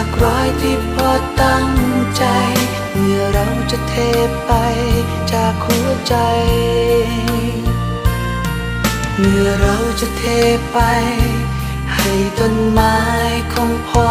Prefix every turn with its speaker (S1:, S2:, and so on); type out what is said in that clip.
S1: ากรอยที่พ่อตั้งใจ เมื่อเราจะเทไปจากหัวใจ เมื่อเราจะเทไป ให้ต้นไม้ของพ่อ